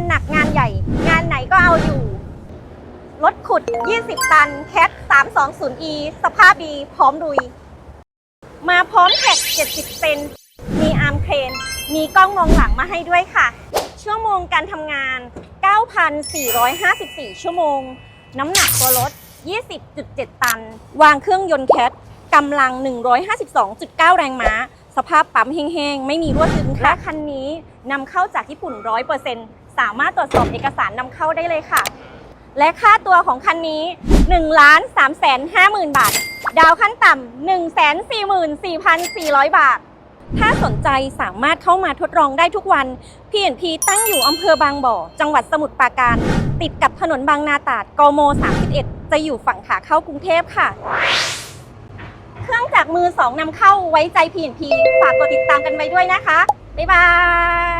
านหนักงานใหญ่ งานไหนก็เอาอยู่ รถขุด 20 ตัน แคท 320e สภาพดีพร้อมลุย มาพร้อมแท็ก 70 เซน มีอาร์มเครน มีกล้องมองหลังมาให้ด้วยค่ะ ชั่วโมงการทำงาน 9,454 ชั่วโมง น้ำหนักตัวรถ 20.7 ตัน วางเครื่องยนต์แคทกำลัง 152.9 แรงม้า สภาพปั๊มแห้งๆ ไม่มีรั่วซึมค่ะและคันนี้นำเข้าจากญี่ปุ่น 100% สามารถตรวจสอบเอกสารนำเข้าได้เลยค่ะ และค่าตัวของคันนี้1ล้าน3แสน5หมื่นบาท ดาวขั้นต่ำ1แสน44,400บาท ถ้าสนใจสามารถเข้ามาทดลองได้ทุกวัน P&P ตั้งอยู่อำเภอบางบ่อ จังหวัดสมุทรปราการ ติดกับถนนบางนาตราดกม 31 จะอยู่ฝั่งขาเข้ากรุงเทพค่ะเครื่องจากมือสองนำเข้าไว้ใจ P&P ฝากกดติดตามกันไว้ด้วยนะคะ บ๊ายบาย